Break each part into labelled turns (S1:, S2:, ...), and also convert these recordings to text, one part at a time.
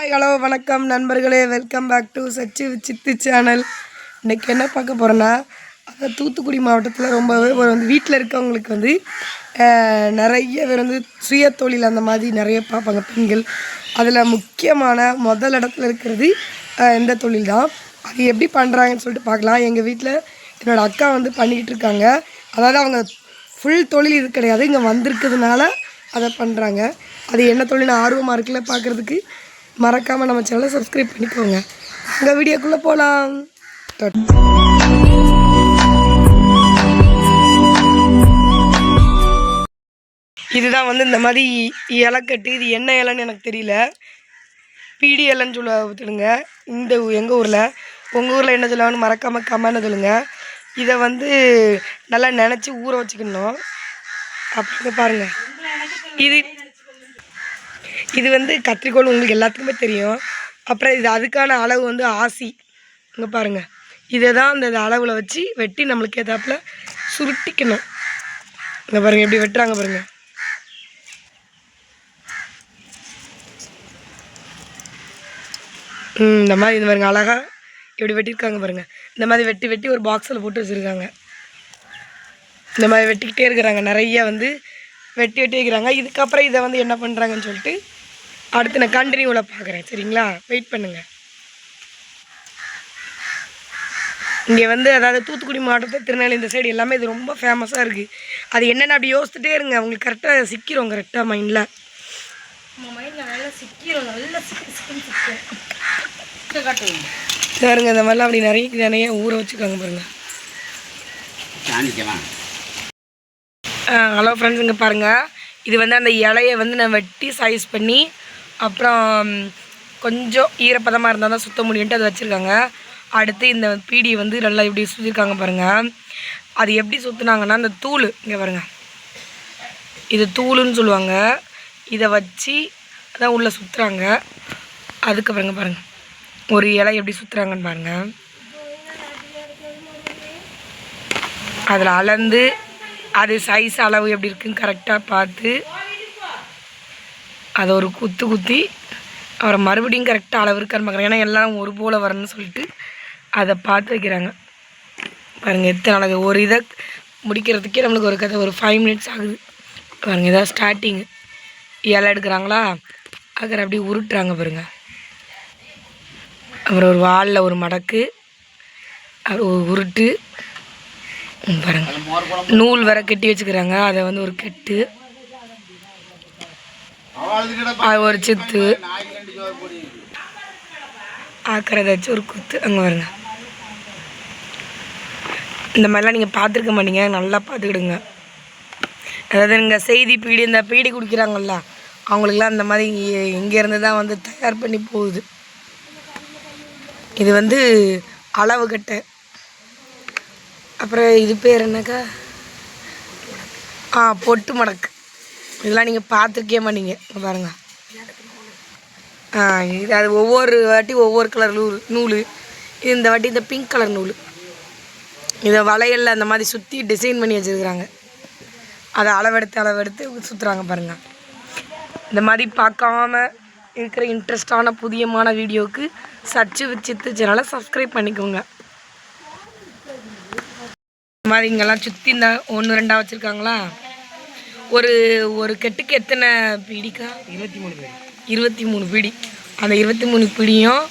S1: Hi hello வணக்கம் நண்பர்களே. Welcome back to Sachi Sidhu channel இன்றைக்கி என்ன பார்க்க போகிறேன்னா அதாவது தூத்துக்குடி மாவட்டத்தில் ரொம்பவே ஒரு வந்து வீட்டில் இருக்கவங்களுக்கு வந்து நிறைய பேர் வந்து சுய தொழில் அந்த மாதிரி நிறைய பார்ப்பாங்க பெண்கள். அதில் முக்கியமான முதல் இடத்துல இருக்கிறது இந்த தொழில் தான். அது எப்படி பண்ணுறாங்கன்னு சொல்லிட்டு பார்க்கலாம். எங்கள் வீட்டில் என்னோடய அக்கா வந்து பண்ணிக்கிட்டு இருக்காங்க. அதாவது அவங்க ஃபுல் தொழில் இது கிடையாது. இங்கே வந்திருக்கிறதுனால அதை பண்ணுறாங்க அது என்ன தொழில் ஆர்வமாக இருக்குல்ல பார்க்குறதுக்கு. மறக்காமல் நம்ம சேனலை சப்ஸ்கிரைப் பண்ணிக்கோங்க. அங்கே வீடியோக்குள்ளே போகலாம் இதுதான் வந்து இந்த மாதிரி இலை கட்டு. இது என்ன இலைன்னு எனக்கு தெரியல. பீடி இலைன்னு சொல்ல விட்டுடுங்க இந்த எங்கள் ஊரில் உங்கள் ஊரில் என்ன சொல்லுவாங்கன்னு மறக்காமல் கமெண்ட் சொல்லுங்க. இதை வந்து நல்லா நினச்சி ஊற வச்சுக்கணும். அப்படி பாருங்கள் இது இது வந்து கத்திரிக்கோல் உங்களுக்கு எல்லாத்துக்குமே தெரியும். அப்புறம் இது அதுக்கான அளவு வந்து ஆசி. இங்கே பாருங்கள் இதை தான் அந்த அளவில் வச்சு வெட்டி நம்மளுக்கு ஏதாப்புல சுருட்டிக்கணும். இங்கே பாருங்கள் எப்படி வெட்டுறாங்க பாருங்கள் ம் இந்த மாதிரி இந்த பாருங்கள் அழகாக இப்படி வெட்டியிருக்காங்க பாருங்கள் இந்த மாதிரி வெட்டி வெட்டி ஒரு பாக்ஸில் போட்டு வச்சுருக்காங்க. இந்த மாதிரி வெட்டிக்கிட்டே இருக்கிறாங்க. நிறைய வந்து வெட்டி வெட்டி வைக்கிறாங்க. இதுக்கப்புறம் இதை வந்து என்ன பண்ணுறாங்கன்னு சொல்லிட்டு அடுத்து நான் கண்டினியூவில் பார்க்குறேன். சரிங்களா? வெயிட் பண்ணுங்கள் இங்கே வந்து அதாவது தூத்துக்குடி மாவட்டத்தில் திருநெல்வேலி இந்த சைடு எல்லாமே இது ரொம்ப ஃபேமஸாக இருக்குது அது என்னென்ன அப்படி யோசிச்சுட்டே இருங்க. உங்களுக்கு கரெக்டாக சிக்கிறோம் கரெக்டாக மைண்டில் பாருங்க இந்த மாதிரிலாம் அப்படி நிறைய நிறைய ஊற வச்சுக்காங்க பாருங்க. ஹலோ ஃப்ரெண்ட்ஸ் இங்கே பாருங்கள் இது வந்து அந்த இலையை வந்து நான் வெட்டி சைஸ் பண்ணி அப்புறம் கொஞ்சம் ஈரப்பதமாக இருந்தால் தான் சுத்த முடியும்ட்டு அதை வச்சுருக்காங்க. அடுத்து இந்த பீடியை வந்து நல்லா இப்படி சுற்றிருக்காங்க பாருங்கள் அது எப்படி சுற்றுனாங்கன்னா அந்த தூள் இங்கே பாருங்கள் இது தூளுன்னு சொல்லுவாங்க. இதை வச்சு அதான் உள்ளே சுற்றுறாங்க அதுக்கு பாருங்கள் பாருங்கள் ஒரு இலை எப்படி சுற்றுறாங்கன்னு பாருங்கள் அதில் அளந்து அது சைஸ் அளவு எப்படி இருக்குன்னு கரெக்டாக பார்த்து அதை ஒரு குத்து குத்தி அப்புறம் மறுபடியும் கரெக்டாக அளவு இருக்கான்னு பார்க்குறாங்க ஏன்னா எல்லாம் ஒரு போல் வரணும்னு சொல்லிட்டு அதை பார்த்து வைக்கிறாங்க. பாருங்கள் எத்தனை அழகு ஒரு இதை முடிக்கிறதுக்கே நம்மளுக்கு ஒரு கதை ஒரு ஃபைவ் மினிட்ஸ் ஆகுது. பாருங்கள் இதான் ஸ்டார்டிங்கு இலை எடுக்கிறாங்களா? அக்கறை அப்படியே உருட்டுறாங்க பாருங்க. அப்புறம் ஒரு வாலில் ஒரு மடக்கு அப்புறம் ஒரு உருட்டு.
S2: பாருங்கள்
S1: நூல் வர கட்டி வச்சுக்கிறாங்க. அதை வந்து ஒரு கெட்டு. ஒரு சித்து.
S2: நாய்க்கு
S1: ஆக்கிறத வச்சு ஒரு குத்து அங்கே வருங்க இந்த மாதிரிலாம் நீங்கள் பார்த்துருக்க மாட்டீங்க. நல்லா பார்த்துக்கிடுங்க. அதாவது நீங்கள் செய்தி பீடி இந்த பீடி குடிக்கிறாங்கல்ல அவங்களுக்குலாம் இந்த மாதிரி இங்கேருந்து தான் வந்து தயார் பண்ணி போகுது. இது வந்து அளவு கட்டை. அப்புறம் இது பேர் என்னக்கா? ஆ பொட்டு மடக்கு. இதெல்லாம் நீங்கள் பார்த்துருக்கே மாட்டீங்க. பாருங்க. ஆ இது அது ஒவ்வொரு வாட்டி ஒவ்வொரு கலர் நூல் நூல். இது இந்த வாட்டி இந்த பிங்க் கலர் நூல். இதை வளையலில் அந்த மாதிரி சுற்றி டிசைன் பண்ணி வச்சுருக்குறாங்க. அதை அளவெடுத்து அளவெடுத்து சுற்றுறாங்க பாருங்கள் இந்த மாதிரி பார்க்காம இருக்கிற இன்ட்ரெஸ்டான புதியமான வீடியோவுக்கு சர்ச்சு சித்து சேனலை சப்ஸ்கிரைப் பண்ணிக்கோங்க. இந்த மாதிரி இங்கெல்லாம் சுற்றி இந்த ஒன்று ரெண்டாக வச்சுருக்காங்களா? ஒரு ஒரு கெட்டுக்கு எத்தனை பீடிக்கா?
S2: இருபத்தி மூணு பீடி.
S1: இருபத்தி மூணு பீடி அந்த இருபத்தி மூணு பீடியும்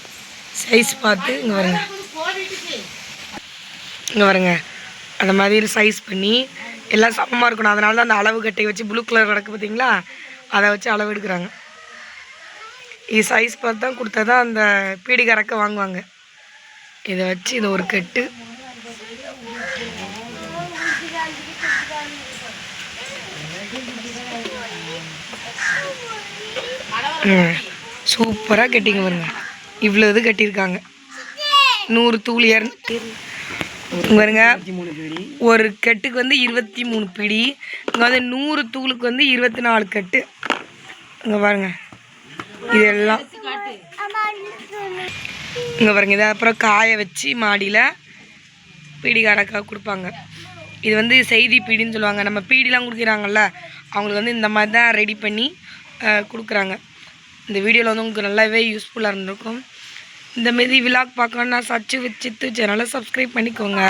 S1: சைஸ் பார்த்து இங்கே வருங்க. இங்கே வருங்க. அந்த மாதிரி சைஸ் பண்ணி எல்லாம் சமமாக இருக்கணும். அதனால தான் அந்த அளவு கட்டை வச்சு ப்ளூ கலர் கிடக்கு பார்த்தீங்களா? அதை வச்சு அளவு எடுக்கிறாங்க. இது சைஸ் பார்த்து தான் கொடுத்தா தான் அந்த பீடி கறக்க வாங்குவாங்க. இதை வச்சு இதை ஒரு கெட்டு. சூப்பராக கட்டிங்க பாருங்க. இவ்வளோ இது கட்டியிருக்காங்க. நூறு தூள் இரநூத்தி பாருங்க. ஒரு கட்டுக்கு வந்து இருபத்தி மூணு பிடி. இங்கே வந்து நூறு தூளுக்கு வந்து இருபத்தி நாலு கட்டு. இங்கே பாருங்க. இதெல்லாம். இங்கே பாருங்க. இதை அப்புறம் காய வச்சு மாடியில் பீடிக்காரக்கா கொடுப்பாங்க. இது வந்து செய்தி பீடின்னு சொல்லுவாங்க. நம்ம பீடிலாம் கொடுக்குறாங்கல்ல அவங்களுக்கு வந்து இந்த மாதிரி தான் ரெடி பண்ணி கொடுக்குறாங்க. இந்த வீடியோவில் வந்து உங்களுக்கு நல்லாவே யூஸ்ஃபுல்லாக இருந்திருக்கும். இந்தமாரி விலாக் பார்க்கணுன்னா சச்சு வித் சித்து சேனலை சப்ஸ்கிரைப் பண்ணிக்கோங்க.